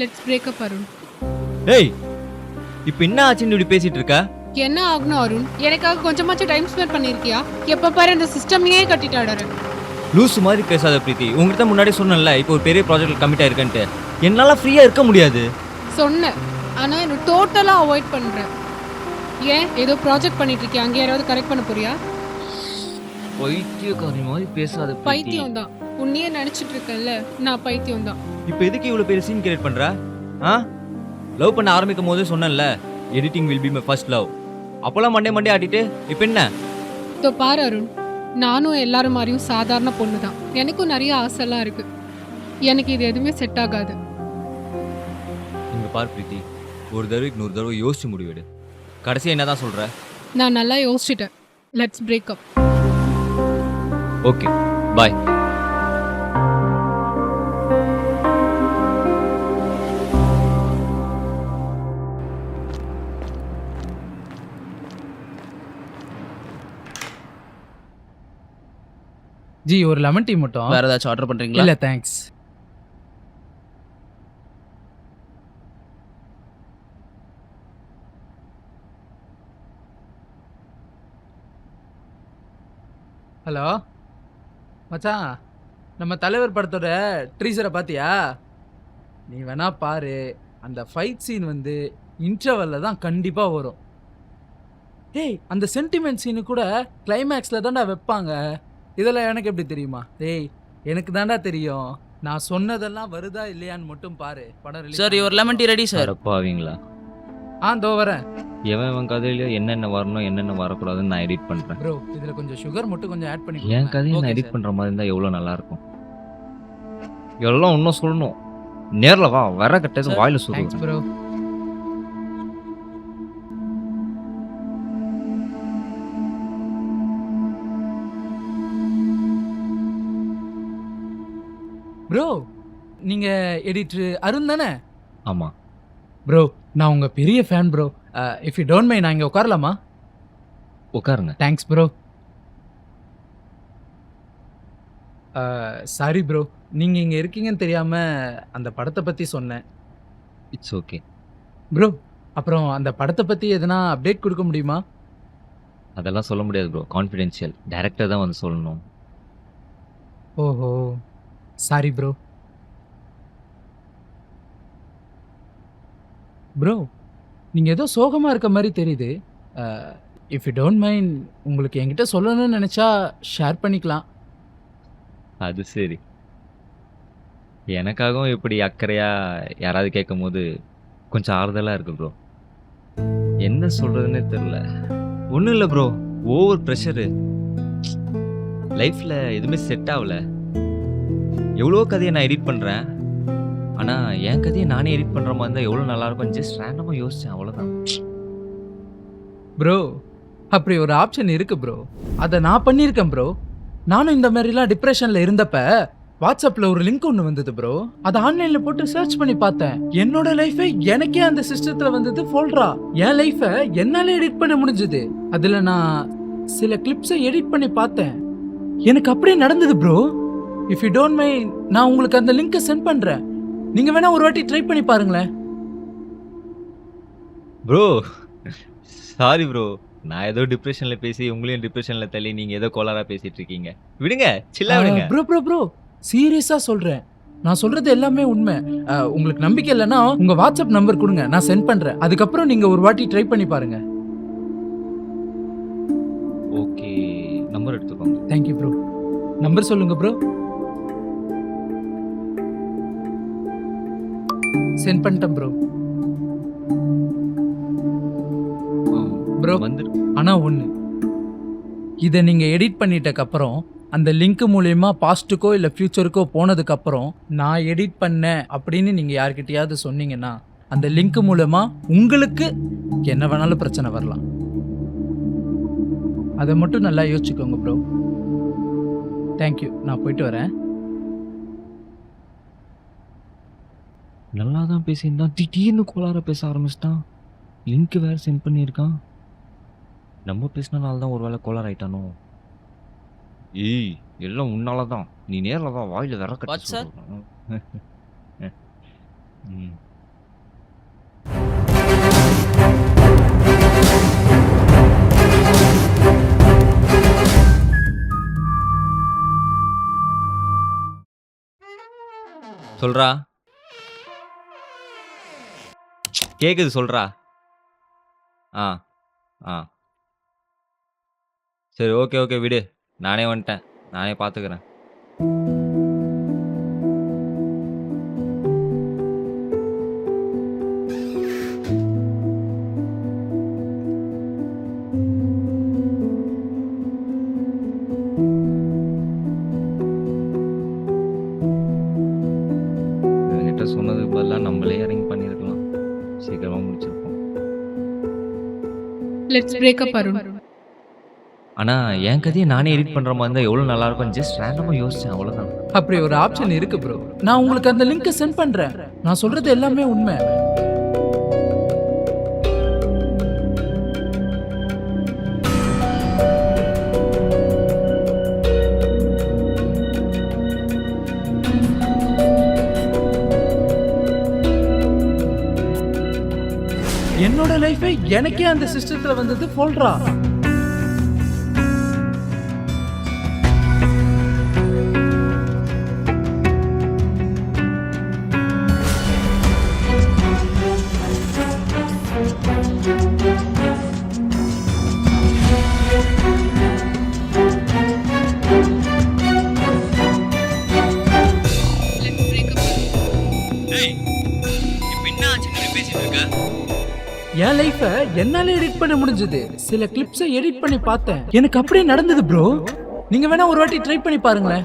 Let's breakup Arun ஏய் இப்போ என்ன ஆச்சுன்னு இப்படி பேசிட்டு இருக்க? என்ன ஆகணும் அருண் எனக்காக கொஞ்சமாச்சும் டைம் ஸ்பெண்ட் பண்ணிருக்கியா? எப்ப பாரு அந்த சிஸ்டமையே கட்டிட்டாடுற லூஸ் மாதிரி பேசாத பிரீத்தி. உங்ககிட்ட முன்னாடி சொன்னேன்ல இப்போ ஒரு பெரிய ப்ராஜெக்ட் கமிட் ஆயிருக்கேன்ட்டு. என்னால் ஃப்ரீயாக இருக்க முடியாது. சொன்னேன். ஆனா என்ன டோட்டலா அவாய்ட் பண்ற ஏன்? ஏதோ ப்ராஜெக்ட் பண்ணிட்டு இருக்கியா? அங்கே யாராவது கரெக்ட் பண்ண போறியா? பைத்தியக்காரி மாதிரி பேசாத பைத்தியம் தான் உன்னையே நினைச்சிட்டு இருக்கேன்ல நான் பைத்தியம் தான் இப்போ எதுக்கு இவ்வளோ பெரிய சீன் கிரியேட் பண்ணுற ஆ? லவ் பண்ண ஆரம்பிக்கும் போதே சொன்னேன்ல editing will be my first love அப்போல்லாம் மண்டே மண்டே ஆட்டிட்டு இப்போ என்ன? இதோ பாரு அருண் நானும் எல்லாரும் மாதிரியும் சாதாரண பொண்ணு தான் எனக்கும் நிறைய ஆசைலாம் இருக்கு. எனக்கு இது எதுவுமே செட் ஆகாது. இங்கே பார் பிரீத்தி ஒரு தடவைக்கு நூறு தடவை யோசிச்சு முடிவெடு. கடைசியாக என்ன தான் சொல்கிற நான் நல்லா யோசிச்சிட்டேன். Let's breakup okay bye G ஒரு லெமன் டீ மட்டும். வேற ஏதாச்சும் ஆர்டர் பண்றீங்களா? இல்ல தேங்க்ஸ் ஹலோ? மச்சான் நம்ம தலைவர் படத்தோட ட்ரீசரை பாத்தியா? நீ வேணா பாரு அந்த ஃபைட் சீன் வந்து இன்டர்வல்ல தான் கண்டிப்பா வரும். டேய் அந்த சென்டிமெண்ட் சீனு கூட கிளைமேக்ஸ்ல தான்டா வைப்பாங்க. இதெல்லாம் எனக்கு எப்படி தெரியுமா? டேய் எனக்கு தான்டா தெரியும். நான் சொன்னதெல்லாம் வருதா இல்லையான்னு மட்டும் பாரு. படம் சார் ஒரு லெமன் டீ ரெடி சார் பாவீங்களா ஆ தோ வரேன். எவன் எவன் கதையில என்னென்ன வரணும் என்னென்ன வரக்கூடாதுன்னு நான் எடிட் பண்ணுறேன் ப்ரோ இதுல கொஞ்சம் சுகர் மட்டும் கொஞ்சம் ஆட் பண்ணி என் கதையை நான் எடிட். பண்ணுற மாதிரி இருந்தால் எவ்வளோ நல்லா இருக்கும் எல்லாம் இன்னும் சொல்லணும். நேரில் வா வர கட்டது வாயில சொல்லுவேன் ப்ரோ ப்ரோ நீங்க எடிட்டர் அருண் தானே? ஆமாம் ப்ரோ நான் உங்க பெரிய fan bro if you don't mind நான் இங்க உட்காரலாமா? உட்காருங்க. தேங்க்ஸ் ப்ரோ சாரி ப்ரோ நீங்க இங்க இருக்கீங்கன்னு தெரியாம அந்த படத்தை பத்தி சொன்னேன். இட்ஸ் ஓகே ப்ரோ அப்புறம் அந்த படத்தை பத்தி எதனா அப்டேட் கொடுக்க முடியுமா? அதெல்லாம் சொல்ல முடியாது ப்ரோ கான்ஃபிடென்ஷியல் டேரக்டர் தான் வந்து சொல்லணும். ஓஹோ. சாரி ப்ரோ ப்ரோ நீங்கள் ஏதோ சோகமாக இருக்க மாதிரி தெரியுது. இஃப் யூ டோன்ட் மைண்ட் உங்களுக்கு என்கிட்ட சொல்லணும்னு நினச்சா ஷேர் பண்ணிக்கலாம். அது சரி. எனக்காகவும் இப்படி அக்கறையா யாராவது கேட்கும் போது கொஞ்சம் ஆறுதலாக இருக்கு ப்ரோ என்ன சொல்கிறதுனே தெரில ஒன்றும் இல்லை ப்ரோ ஓவர் ப்ரெஷரு லைஃப்பில் எதுவுமே செட் ஆகல. எவ்வளோ கதையை நான் எடிட் பண்ணுறேன் ஆனால் என் கதையை நானே எடிட் பண்ணுற மாதிரி இருந்தால் எவ்வளோ நல்லாயிருக்கும் ஜஸ்ட் ரேண்டமாக யோசித்தேன் அவ்வளோதான் ப்ரோ அப்படி ஒரு ஆப்ஷன் இருக்கு ப்ரோ அதை நான் பண்ணியிருக்கேன் ப்ரோ நானும் இந்த மாதிரிலாம் டிப்ரெஷனில் இருந்தப்ப வாட்ஸ்அப்பில் ஒரு லிங்க் ஒன்று வந்தது ப்ரோ அதை ஆன்லைனில் போட்டு சர்ச் பண்ணி பார்த்தேன். என்னோட லைஃபை எனக்கே அந்த சிஸ்டத்தில் வந்தது ஃபோல்டரா என் லைஃபை என்னால் எடிட் பண்ண முடிஞ்சது. அதில் நான் சில கிளிப்ஸை எடிட் பண்ணி பார்த்தேன். எனக்கு அப்படியே நடந்தது bro if you don't mind நான் உங்களுக்கு அந்த லிங்கை சென்ட் பண்ணுறேன் நீங்கள் வேணா ஒரு வாட்டி ட்ரை பண்ணி பாருங்களேன். ப்ரோ சாரி ப்ரோ நான் ஏதோ டிப்ரெஷனில் பேசி உங்களையும் டிப்ரெஷனில் தள்ளி நீங்கள் ஏதோ கோளாறாக பேசிகிட்டு இருக்கீங்க. விடுங்க சில்லா விடுங்க. ப்ரோ ப்ரோ ப்ரோ சீரியஸா சொல்றேன். நான் சொல்றது எல்லாமே உண்மை. உங்களுக்கு நம்பிக்கை இல்லைன்னா உங்க வாட்ஸ்அப் நம்பர் கொடுங்க. நான் சென்ட் பண்றேன். அதுக்கப்புறம் நீங்க ஒரு வாட்டி ட்ரை பண்ணி பாருங்க. ஓகே நம்பர் எடுத்துக்கோங்க. தேங்க்யூ ப்ரோ நம்பர் சொல்லுங்க ப்ரோ சென்ட் பண்ணிட்டேன் ப்ரோ ப்ரோ வந்து ஆனா ஒன்று இதை நீங்க எடிட் பண்ணிட்டக்கு அப்புறம் அந்த லிங்க் மூலயமா பாஸ்ட்டுக்கோ இல்லை ஃப்யூச்சருக்கோ போனதுக்கு அப்புறம் நான் எடிட் பண்ணேன் அப்படின்னு நீங்க யார்கிட்டயாவது சொன்னீங்கன்னா அந்த லிங்க் மூலமா உங்களுக்கு என்ன வேணாலும் பிரச்சனை வரலாம். அதை மட்டும் நல்லா யோசிச்சுக்கோங்க ப்ரோ தேங்க்யூ நான் போயிட்டு வரேன். நல்லா தான் பேசியிருந்தான். திடீர்னு கோளாற பேச ஆரம்பிச்சிட்டான். லிங்க் வேறு சென்ட் பண்ணியிருக்கான். நம்ம பேசினனால தான் ஒரு வேளை கோளார் ஆயிட்டானோ ஏய் எல்லாம் உன்னால தான் நீ நேரில் தான் வாயில் What, sir? ம். சொல்றா. கேக்குது சொல்றா. ஆ ஆ. சரி ஓகே ஓகே விடு. நானே வந்துட்டேன். நானே பார்த்துக்கிறேன் சொன்னது பதிலாக நம்மளே இறங்கி லெட்ஸ் பிரேக்கப் அருண் ஆனால் என் கதையை நானே எடிட் பண்ணுற மாதிரி இருந்தால் எவ்வளோ நல்லா இருக்கும் ஜஸ்ட் ரேண்டமாக யோசிச்சேன் அவ்வளோதான் அப்படி ஒரு ஆப்ஷன் இருக்கு ப்ரோ நான் உங்களுக்கு அந்த லிங்க் சென்ட் பண்றேன். நான் சொல்றது எல்லாமே உண்மை. என்னோட லைஃபே எனக்கே அந்த சிஸ்டத்தில் வந்தது போல்றா என் லைஃப என்னால எடிட் பண்ண முடிஞ்சது. சில கிளிப்ஸை எடிட் பண்ணி பார்த்தேன். எனக்கு அப்படியே நடந்தது ப்ரோ நீங்க வேணா ஒரு வாட்டி ட்ரை பண்ணி பாருங்களேன்.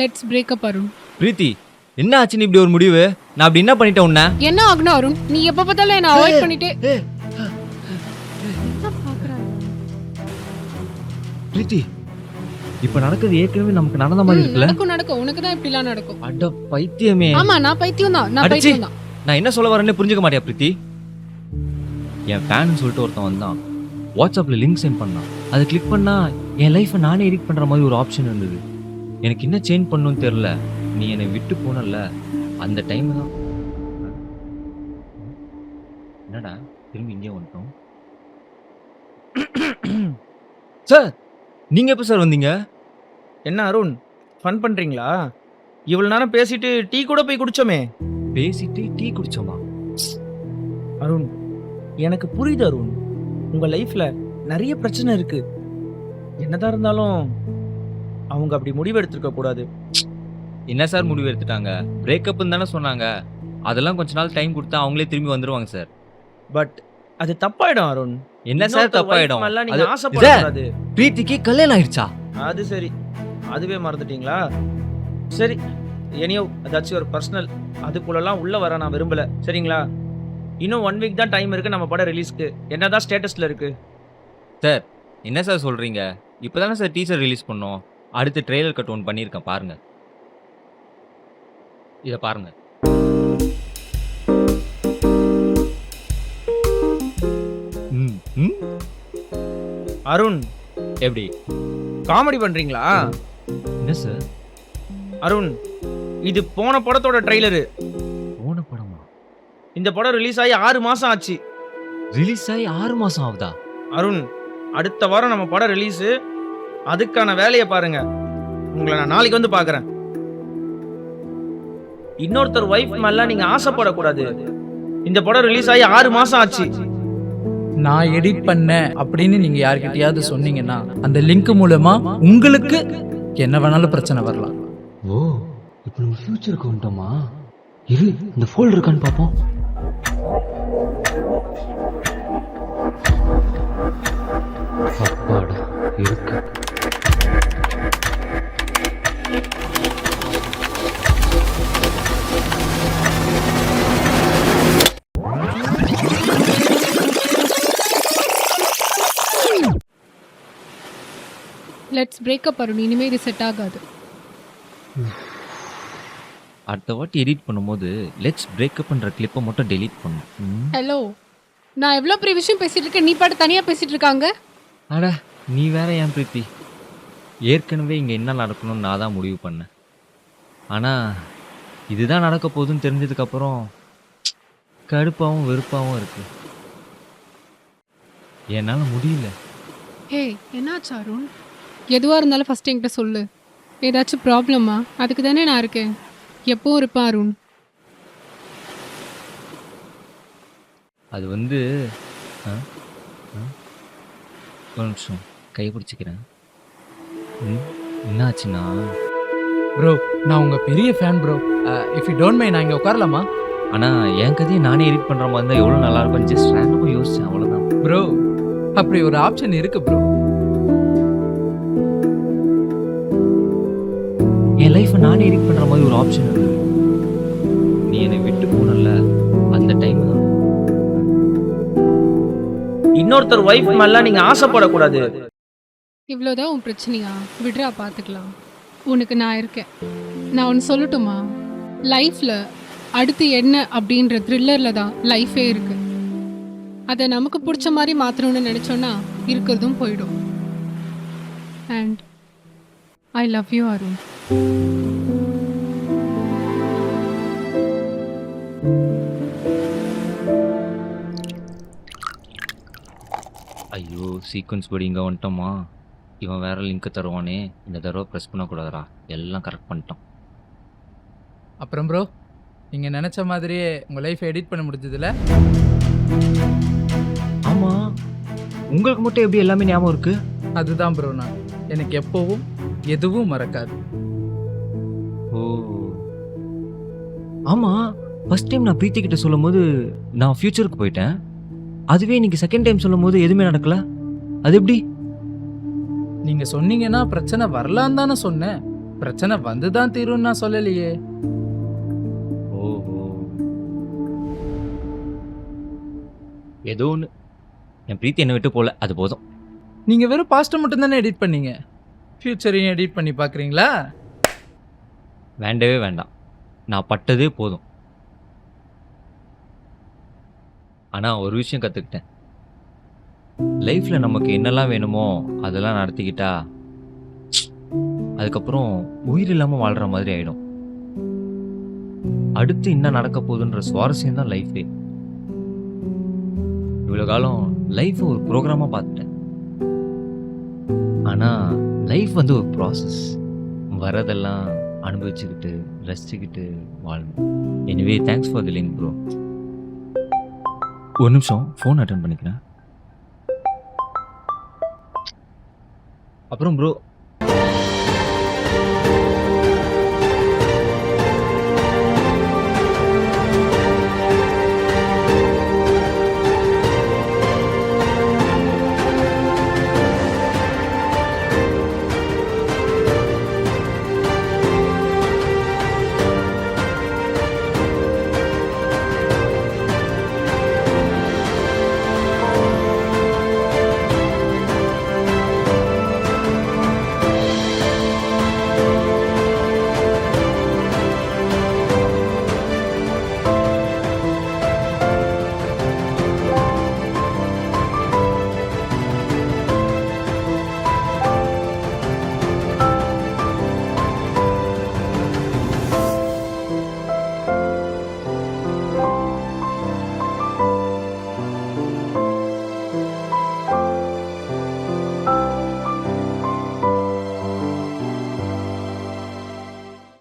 லெட்ஸ் பிரேக்கப் அருண் பிரீத்தி என்ன ஆச்சுன்னு இப்படி ஒரு முடிவு? நான் அப்படி என்ன பண்ணிட்டேன் உன்ன? என்ன ஆகணும் அருண்? நீ எப்ப பார்த்தாலும் என்ன அவாய்ட் பண்ணிட்டே? பிரீத்தி இப்போ நடக்கிறது ஏற்கனவே நமக்கு நடந்த மாதிரி இருக்குல்ல? நடக்கும் நடக்கும். உனக்கு தான் இப்படிலாம் நடக்கும். அட பைத்தியமே. ஆமா நான் பைத்தியம் தான். நான். பைத்தியம் தான். நான் என்ன சொல்ல வரேன்னு புரிஞ்சுக்க மாட்டியா பிரீத்தி? என் ஃபேன் சொல்லிட்டு ஒருத்தன் வந்தான். வாட்ஸ்அப்பில் லிங்க் சென்ட் பண்ணான். அதை கிளிக் பண்ணா என் லைஃப்பை நானே எடிட் பண்ணுற மாதிரி ஒரு ஆப்ஷன் இருந்தது. எனக்கு என்ன சேஞ்ச் பண்ணணும்னு தெரில நீ என்னை விட்டு போனல அந்த டைம் தான். என்னடா திரும்பி இங்கே வந்துட்டோம். சார் நீங்க எப்போ சார் வந்தீங்க? என்ன அருண் ஃபன் பண்றீங்களா? இவ்வளவு நேரம் பேசிட்டு டீ கூட போய் குடிச்சோமே. பேசிட்டு டீ குடிச்சோமா? அருண் எனக்கு புரியுது அருண். உங்க லைஃப்ல நிறைய பிரச்சனை இருக்கு. என்னதான் இருந்தாலும் அவங்க அப்படி முடிவு எடுத்திருக்க கூடாது. என்ன சார் முடிவு எடுத்துட்டாங்க? பிரேக்கப்னு தானே சொன்னாங்க. அதெல்லாம் கொஞ்ச நாள் டைம் கொடுத்தா அவங்களே திரும்பி வந்துருவாங்க சார். பட் அது தப்பாயிடும் அருண். என்ன சார் தப்பாயிடும்? நீங்க ஆசைப்படக்கூடாது பிரீத்திக்கு கல்யாணம் ஆயிடுச்சா? அது சரி. அதுவே மறந்துட்டீங்களா? சரி. எனியோ அதாச்சும் ஒரு பர்சனல் அதுக்குள்ளலாம் உள்ள வர நான் விரும்பல. சரிங்களா? இன்னும் ஒன் வீக் தான் டைம் இருக்கு நம்ம படம் ரிலீஸ்க்கு என்னதான் ஸ்டேட்டஸ்ல இருக்கு? என்ன சார் சொல்றீங்க? இப்போதானே சார் டீசர் ரிலீஸ் பண்ணோம். அடுத்து ட்ரெய்லர் கட் ஒன் பண்ணியிருக்கேன் பாருங்க. இதை பாருங்க. ம், ம், அருண். எப்படி? காமெடி பண்றீங்களா? என்ன சார்? அருண் இது போன படத்தோட ட்ரைலரு போன படமா? இந்த படம் ரிலீஸ் ஆகி ஆறு மாசம் ஆச்சு. ரிலீஸ் ஆகி ஆறு மாசம் ஆகுதா? அருண் அடுத்த வாரம் நம்ம படம் ரிலீஸு. அதுக்கான வேலையை பாருங்க. உங்களை நான் நாளைக்கு வந்து பார்க்கறேன் இன்னொருத்தர் ஒய்ஃப் மேலாம் நீங்க ஆசைப்படக்கூடாது. இந்த படம் ரிலீஸ் ஆகி ஆறு மாசம் ஆச்சு. நான் எடிட் பண்ணேன் அப்படின்னு நீங்க யார்கிட்டயாவது சொன்னீங்கன்னா அந்த லிங்க் மூலமா உங்களுக்கு என்ன வேணாலும் பிரச்சனை வரலாம். ஓ இப்போ நம்ம ஃபியூச்சருக்கு வந்துட்டோமா? இரு இந்த ஃபோல்டர் இருக்கான்னு பார்ப்போம். அப்பாடா இருக்கு. லெட்ஸ் பிரேக்கப் அருண் இனிமே இது செட் ஆகாது. அடுத்த வாட்டி எடிட் பண்ணும்போது லெட்ஸ் பிரேக்கப்ன்ற கிளிப்பை மட்டும் டெலீட் பண்ணும். ஹலோ நான் எவ்வளோ பெரிய விஷயம் பேசிட்டு இருக்கேன்? நீ பாட்டு தனியாக பேசிட்டு இருக்காங்க? அட நீ வேற ஏன் பிரீத்தி? ஏற்கனவே இங்கே என்ன நடக்கணும்னு நான் தான் முடிவு பண்ணேன். ஆனால் இதுதான் நடக்க போகுதுன்னு தெரிஞ்சதுக்கப்புறம் கடுப்பாகவும் வெறுப்பாகவும் இருக்கு. என்னால் முடியல. ஹே என்னாச்சு அருண்? எதுவாக இருந்தாலும் ஃபஸ்ட் என்கிட்ட சொல்லு. ஏதாச்சும் ப்ராப்ளமா அதுக்கு தானே நான் இருக்கேன். எப்பவும் இருப்பேன் அருண்? அது வந்து ஆ? ஆ? ஒரு நிமிஷம் கை பிடிச்சிக்கிறேன். ம், என்னாச்சுன்னா? ப்ரோ நான் உங்க பெரிய fan bro if you don't mind நான் இங்க உட்காரலாமா? ஆனால் என் கதையை நானே எடிட் பண்ணுற மாதிரி இருந்தால் எவ்வளோ நல்லா இருக்கும் ஜஸ்ட் ரேண்டமாக யோசிச்சேன் அவ்வளோதான் ப்ரோ அப்படி ஒரு ஆப்ஷன் இருக்கு ப்ரோ என் லைஃப்பை நானே எடிட் பண்ணுற மாதிரி ஒரு ஆப்ஷன் இருக்குது நீ என்னை விட்டு போனல அந்த டைம் தான். இன்னொருத்தர் ஒய்ஃப் மேலாம் நீங்க ஆசைப்படக்கூடாது. இவ்வளோதான் உன் பிரச்சனையா? விடுறா பார்த்துக்கலாம் உனக்கு நான் இருக்கேன். நான் ஒன்று சொல்லட்டுமா? லைஃப்பில் அடுத்து என்ன அப்படின்ற த்ரில்லரில் தான் லைஃபே இருக்கு. அதை நமக்கு பிடிச்ச மாதிரி மாற்றணும்னு நினச்சோன்னா இருக்கிறதும் போயிடும். And I love you Arun. ஐயோ சீக்வன்ஸ் படி இங்கே வந்துட்டோமா. இவன் வேற லிங்க்கை தருவானே. இந்த தடவை ப்ரெஸ் பண்ணக்கூடாதுடா. எல்லாம் கரெக்ட் பண்ணிட்டான். அப்புறம் ப்ரோ நீங்க நினைச்ச மாதிரியே உங்க லைஃப் எடிட் பண்ண முடிஞ்சதுல? ஆமாம் உங்களுக்கு மட்டும் எப்படி எல்லாமே ஞாபகம் இருக்கு? அதுதான் ப்ரோ நான். எனக்கு எப்பவும் எதுவும் மறக்காது. ஓ. ஆமாம் ஃபர்ஸ்ட் டைம் நான் பிரீத்தி கிட்ட சொல்லும்போது நான் ஃப்யூச்சருக்கு போயிட்டேன். அதுவே இன்னைக்கு செகண்ட் டைம் சொல்லும்போது எதுவுமே நடக்கல. அது எப்படி? நீங்க சொன்னீங்கன்னா பிரச்சனை வரலான்னு தானே சொன்னேன். பிரச்சனை வந்து தான் தீரும்னு நான் சொல்லலையே. ஓஹோ. ஏதோ ஒன்று என் பிரீத்தி என்னை விட்டு போல அது போதும். நீங்க வெறும் பாஸ்ட்டை மட்டும் தானே எடிட் பண்ணீங்க. ஃபியூச்சரையும் எடிட் பண்ணி பார்க்குறீங்களா வேண்டவே வேண்டாம். நான் பட்டதே போதும். ஆனால் ஒரு விஷயம் கற்றுக்கிட்டேன் லைஃப்பில் நமக்கு என்னெல்லாம் வேணுமோ அதெல்லாம் நடத்திக்கிட்டா அதுக்கப்புறம் உயிர் இல்லாமல் வாழ்கிற மாதிரி ஆகிடும் அடுத்து என்ன நடக்க போகுதுன்ற சுவாரஸ்யம் தான் லைஃபே. இவ்வளோ காலம் லைஃப்பை ஒரு ப்ரோக்ராமாக பார்த்துட்டேன். ஆனால் லைஃப் வந்து ஒரு ப்ராசஸ் வரதெல்லாம் அனுபவிச்சுக்கிட்டு ரசிச்சுக்கிட்டு வாழணும் anyway thanks for the link bro ஒரு நிமிஷம் ஃபோன் அட்டன் பண்ணிக்கிறேன். அப்புறம் ப்ரோ